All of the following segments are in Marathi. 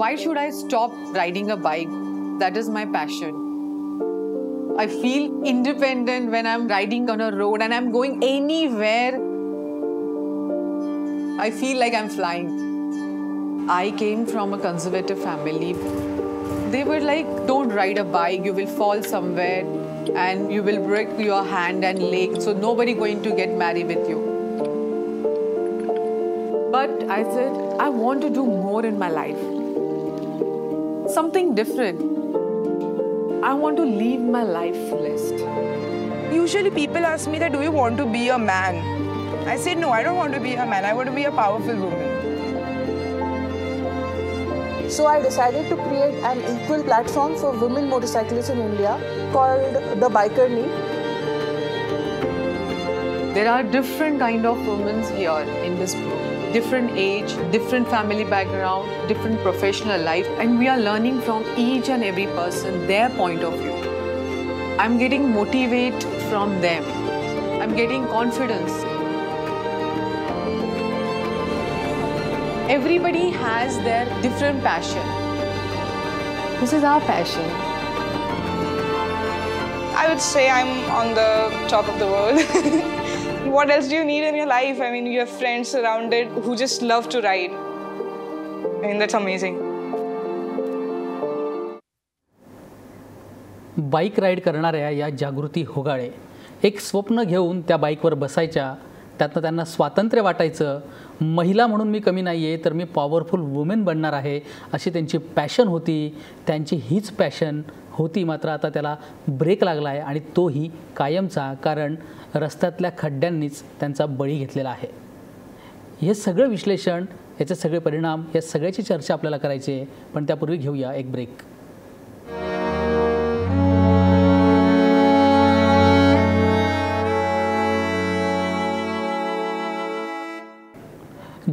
Why should I stop riding a bike? That is my passion. I feel independent when I'm riding on a road and I'm going anywhere. I feel like I'm flying. I came from a conservative family. They were like, don't ride a bike, you will fall somewhere and you will break your hand and leg, so nobody going to get married with you. But I said, I want to do more in my life. Something different. I want to live my life list. Usually people ask me that do you want to be a man? I said no, I don't want to be a man. I want to be a powerful woman. So I decided to create an equal platform for women motorcyclists in India called the Biker Knee. There are different kind of women here in this group. Different age, different family background, different professional life, and we are learning from each and every person their point of view. I'm getting motivate from them. I'm getting confidence. Everybody has their different passion. This is our passion. I would say I'm on the top of the world. what else do you need in your life? I mean, you have friends surrounded who just love to ride. I mean, that's amazing. Bike ride करणाऱ्या या जागृती होगाळे एक स्वप्न घेऊन त्या बाईकवर बसायच्या त्यातनं त्यांना स्वातंत्र्य वाटायचं. महिला म्हणून मी कमी नाही आहे तर मी पॉवरफुल वुमेन बनणार आहे अशी त्यांची पॅशन होती. त्यांची हीच पॅशन होती मात्र आता त्याला ब्रेक लागला आहे आणि तोही कायमचा कारण रस्त्यातल्या खड्ड्यांनीच त्यांचा बळी घेतलेला आहे. हे सगळं विश्लेषण याचे सगळे परिणाम या सगळ्याची चर्चा आपल्याला करायची आहे पण त्यापूर्वी घेऊया एक ब्रेक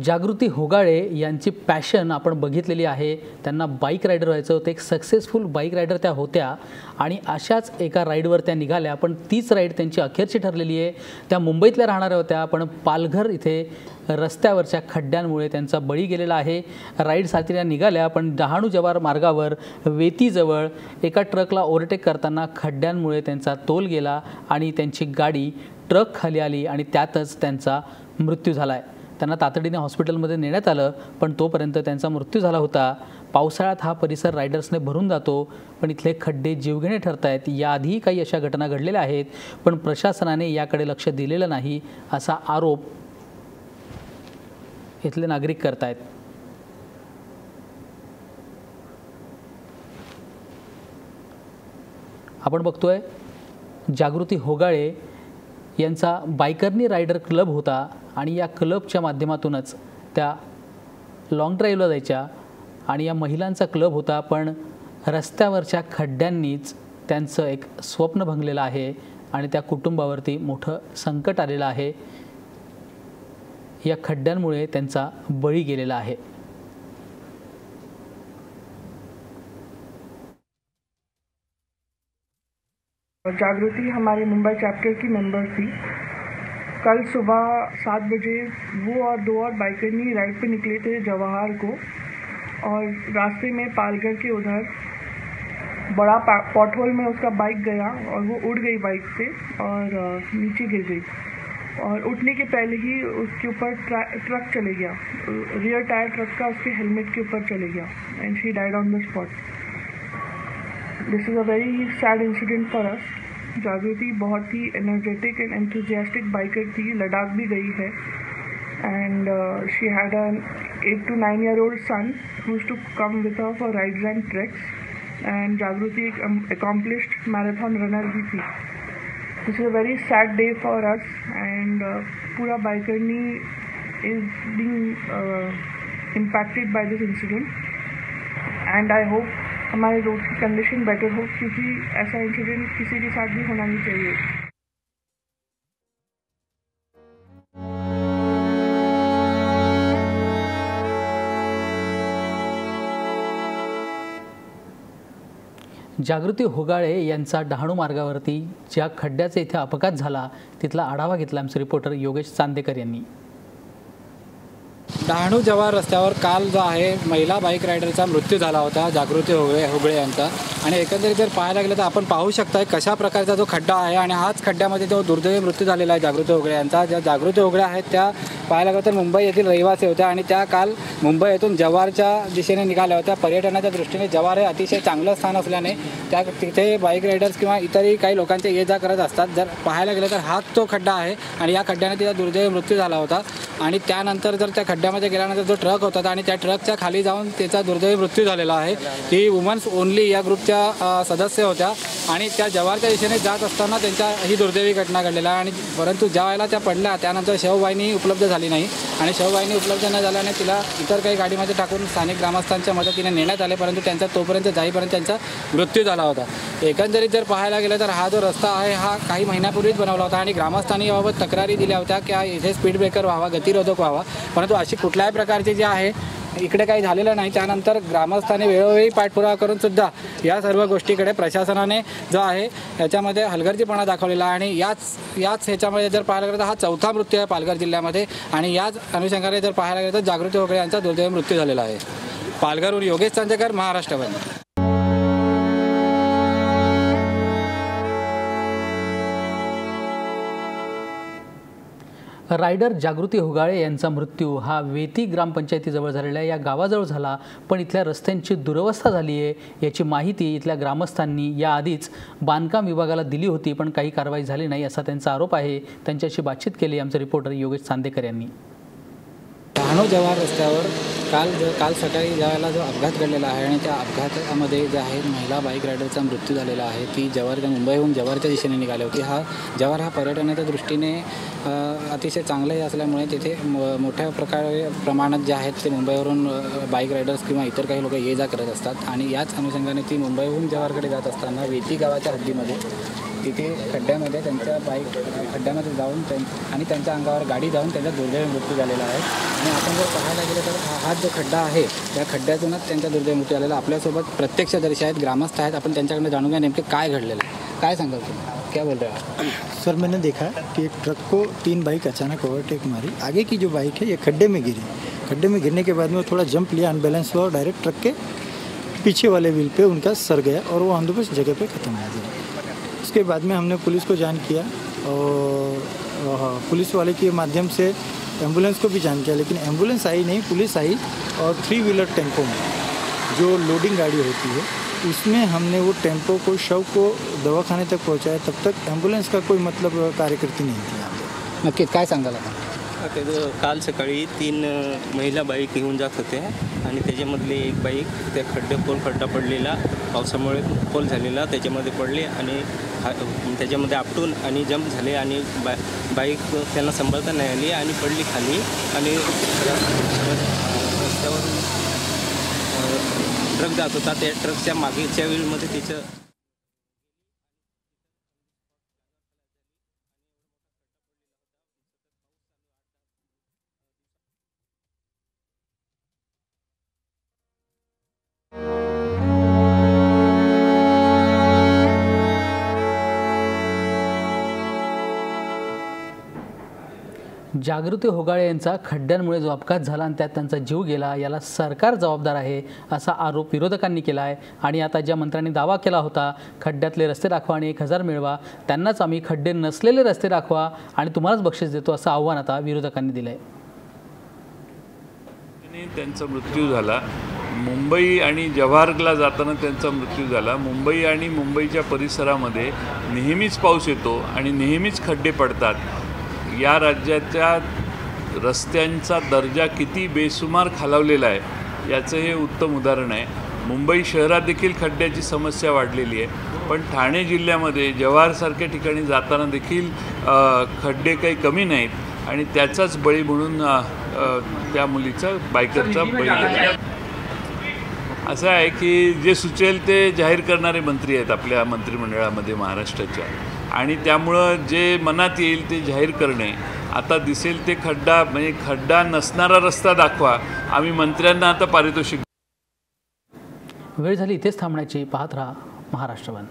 जागृती होगाळे यांची पॅशन आपण बघितलेली आहे. त्यांना बाईक रायडर व्हायचं होतं. एक सक्सेसफुल बाईक रायडर त्या होत्या. आणि अशाच एका राईडवर त्या निघाल्या. पण तीच राईड त्यांची अखेरची ठरलेली आहे. त्या मुंबईतल्या राहणाऱ्या होत्या. पण पालघर इथे रस्त्यावरच्या खड्ड्यांमुळे त्यांचा बळी गेलेला आहे. राईडसाठी त्या निघाल्या. पण डहाणू जवार मार्गावर वेतीजवळ एका ट्रकला ओव्हरटेक करताना खड्ड्यांमुळे त्यांचा तोल गेला आणि त्यांची गाडी ट्रक खाली आली आणि त्यातच त्यांचा मृत्यू झाला आहे त्यांना तातडीने हॉस्पिटलमध्ये नेण्यात आलं पण तोपर्यंत त्यांचा मृत्यू झाला होता. पावसाळ्यात हा परिसर रायडर्सने भरून जातो पण इथले खड्डे जीवघेणे ठरत आहेत याआधीही काही अशा घटना घडलेल्या आहेत पण प्रशासनाने याकडे लक्ष दिलेलं नाही असा आरोप इथले नागरिक करतायत. आपण बघतोय जागृती होगाळे यांचा बायकरनी रायडर क्लब होता. आणि या क्लबच्या माध्यमातूनच त्या लाँग ड्राईव्हला जायच्या आणि या महिलांचा क्लब होता. पण रस्त्यावरच्या खड्ड्यांनीच त्यांचं एक स्वप्न भंगलेलं आहे आणि त्या कुटुंबावरती मोठं संकट आलेलं आहे. या खड्ड्यांमुळे त्यांचा बळी गेलेला आहे. जागृति हमारे मुंबई चैप्टर की मेंबर थी. कल सुबह सात बजे वो और दो और बाइकरनी राइड पे निकले थे जवाहर को और रास्ते में पालघर के उधर बड़ा पॉटहोल में उसका बाइक गया और वो उड़ गई बाइक से और नीचे गिर गई और उठने के पहले ही उसके ऊपर ट्रक चले गया। रियर टायर ट्रक का उसके हेलमेट के ऊपर चले गया and she died on the spot this is a very sad incident for us Jagriti बहुत ही एनर्जेटिक एंड एंथुजियास्टिक बाइकर थी, लद्दाख भी गई है। And she had an eight to nine year old son whose to come with her for rides and tracks and Jagriti एक अकॉम्प्लिश्ड मैराथन रनर भी थी। This is a very sad day for us and पूरा बाइकरनी is being impacted by this incident and I hope हमारे रोड की कंडीशन बेटर हो क्योंकि ऐसा इंसिडेंट किसी के साथ भी होना नहीं चाहिए। जागृती होगाळे यांचा डहाणू मार्गावरती ज्या खड्ड्याचा इथे अपघात झाला तिथला आढावा घेतला आमचे रिपोर्टर योगेश चांदेकर यांनी. डहाणू जवाहर रस्त्यावर काल जो आहे महिला बाईक रायडरचा मृत्यू झाला होता जागृती होगळे होगळे यांचा. आणि एकंदरीत जर पाहायला गेलं तर आपण पाहू शकता कशा प्रकारचा जो खड्डा आहे आणि हाच खड्ड्यामध्ये जो दुर्दैवी मृत्यू झालेला आहे जागृती होगळे यांचा. ज्या जागृती होगळ्या आहेत त्या पाहायला गेलं तर मुंबई येथील रहिवासी होत्या आणि त्या काल मुंबई येथून जव्हारच्या दिशेने निघाल्या होत्या. पर्यटनाच्या दृष्टीने जव्हार हे अतिशय चांगलं स्थान असल्याने त्या तिथे बाईक रायडर्स किंवा इतरही काही लोकांचे ये जा करत असतात. जर पाहायला गेलं तर हाच तो खड्डा आहे आणि या खड्ड्याने तिचा दुर्दैवी मृत्यू झाला होता. आणि त्यानंतर जर त्या खड्ड्यामध्ये गेल्यानंतर जो ट्रक होता आणि त्या ट्रकच्या खाली जाऊन त्याचा दुर्दैवी मृत्यू झालेला आहे. ती वुमन्स ओनली या ग्रुपच्या सदस्य होत्या आणि त्या जव्हारच्या दिशेने जात असताना त्यांच्या ही दुर्दैवी घटना घडलेला आणि परंतु ज्या वेळेला त्या पडल्या त्यानंतर शववाहिनी उपलब्ध झाली नाही आणि शववाहिनी उपलब्ध न झाल्याने तिला इतर काही गाडीमध्ये टाकून स्थानिक ग्रामस्थांच्या मदतीने नेण्यात आले परंतु त्यांचा तोपर्यंत जाईपर्यंत त्यांचा मृत्यू झाला होता. एकंदरीत जर पाहायला गेलं तर हा जो रस्ता आहे हा काही महिन्यापूर्वीच बनवला होता आणि ग्रामस्थांनी याबाबत तक्रारी दिल्या होत्या की हा इथे स्पीड ब्रेकर व्हावा गतिरोधक व्हावा. परंतु अशी कुठल्याही प्रकारची जी आहे इकडे काही झालेलं नाही. त्यानंतर ग्रामस्थांनी वेळोवेळी पाठपुरावा करून सुद्धा या सर्व गोष्टीकडे प्रशासनाने जो आहे याच्यामध्ये हलगर्जीपणा दाखवलेला आणि याच याच ह्याच्यामध्ये जर पाहायला गेलं तर हा चौथा मृत्यू आहे पालघर जिल्ह्यामध्ये. आणि याच अनुषंगाने जर पाहायला गेलं तर जागृती वगैरे यांचा दुर्दैव मृत्यू झालेला आहे. पालघरहून योगेश चांदेकर महाराष्ट्रभर रायडर जागृती होगाळे यांचा मृत्यू हा वेती ग्रामपंचायतीजवळ झालेल्या या गावाजवळ झाला पण इथल्या रस्त्यांची दुरवस्था झाली आहे याची माहिती इथल्या ग्रामस्थांनी याआधीच बांधकाम विभागाला दिली होती पण काही कारवाई झाली नाही असा त्यांचा आरोप आहे. त्यांच्याशी बातचीत केली आमचे रिपोर्टर योगेश चांदेकर यांनी. डहाणू जव्हार रस्त्यावर काल ज काल सकाळी ज्यावेळेला जो अपघात घडलेला आहे आणि त्या अपघातामध्ये जे आहे महिला बाईक रायडरचा मृत्यू झालेला आहे ती जव्हारच्या मुंबईहून जव्हारच्या दिशेने निघाली होती. हा जव्हार हा पर्यटनाच्या दृष्टीने अतिशय चांगलाही असल्यामुळे तिथे म- मोठ्या प्रकारे प्रमाणात जे आहेत ते मुंबईवरून बाईक रायडर्स किंवा इतर काही लोक ये जा करत असतात. आणि याच अनुषंगाने ती मुंबईहून जव्हारकडे जात असताना वेती गावाच्या हद्दीमध्ये तिथे खड्ड्यामध्ये त्यांच्या बाईक खड्ड्यामध्ये जाऊन त्यां आणि त्यांच्या अंगावर गाडी जाऊन त्यांचा दुर्दैवी मृत्यू झालेला आहे. आणि आपण जर पाहायला गेलं तर हा हा जो खड्डा आहे त्या खड्ड्यातूनच त्यांचा दुर्दैवी मृत्यू झालेला आपल्यासोबत प्रत्यक्षदर्शी आहेत ग्रामस्थ आहेत. आपण त्यांच्याकडनं जाणून घ्या नेमके काय घडलेलं आहे. काय सांगाल तुम्ही? क्या बोल रहे हो सर मैंने देखा कि एक ट्रक को तीन बाइक अचानक ओवरटेक मारी। आगे की जो बाइक है ये खड्डे में गिरी। खड्डे में गिरने के बाद में वो थोड़ा जंप लिया अनबैलेंस हुआ और डायरेक्ट ट्रक के पीछे वाले व्हील पे उनका सर गया और वो हम जगह पे ख़त्म हो गया। उसके बाद में हमने पुलिस को जान किया और पुलिस वाले के माध्यम से एंबुलेंस को भी जान किया लेकिन एंबुलेंस आई नहीं पुलिस आई और थ्री व्हीलर टेंपो में जो लोडिंग गाड़ी होती है उसमें हमने वो टेंपो को शव को दवाखाने तक पहुँचाया तब तक एंबुलेंस का कोई मतलब कार्यकर्ती नहीं थी नक्कीच काय सांगाल आता जो काल सकाळी तीन महिला बाईक घेऊन जात होते आणि त्याच्यामधली एक बाईक त्या खड्डे पोल खड्डा पडलेला पावसामुळे पोल झालेला त्याच्यामध्ये पडले आणि हा- त्याच्यामध्ये आपटून आणि जंप झाले आणि बा बाईक त्यांना सांभाळता नाही आली आणि पडली खाली आणि रस्त्यावर ट्रक जात होता. त्या ट्रकच्या मागेच्या वेळमध्ये तिचं जागृती होगाळे यांचा खड्ड्यांमुळे जो अपघात झाला आणि त्यात त्यांचा जीव गेला याला सरकार जबाबदार आहे असा आरोप विरोधकांनी केला आहे आणि आता ज्या मंत्र्यांनी दावा केला होता खड्ड्यातले रस्ते दाखवा आणि एक हजार मिळवा त्यांनाच आम्ही खड्डे नसलेले रस्ते दाखवा आणि तुम्हालाच बक्षीस देतो असं आव्हान आता विरोधकांनी दिलं आहे त्यांचा मृत्यू झाला. मुंबई आणि जव्हारला जाताना त्यांचा मृत्यू झाला. मुंबई आणि मुंबईच्या परिसरामध्ये नेहमीच पाऊस येतो आणि नेहमीच खड्डे पडतात. या राज्याच्या रस्त्यांचा दर्जा किती बेसुमार खालावलेला आहे याचं हे उत्तम उदाहरण आहे. मुंबई शहरात देखील खड्ड्याची समस्या वाढलेली आहे पण ठाणे जिल्ह्यामध्ये जव्हारसारख्या ठिकाणी जाताना देखील खड्डे काही कमी नाहीत आणि त्याचाच बळी म्हणून त्या मुलीचा बायकरचा बळी असं आहे की जे सुचेल ते जाहीर करणारे मंत्री आहेत आपल्या मंत्रिमंडळामध्ये महाराष्ट्राच्या. आणि त्यामुळं जे मनात येईल ते जाहीर करणे. आता दिसेल ते खड्डा म्हणजे खड्डा नसणारा रस्ता दाखवा. आम्ही मंत्र्यांना आता पारितोषिक वेळ झाली इथेच थांबण्याची. पाहत राहा महाराष्ट्रवन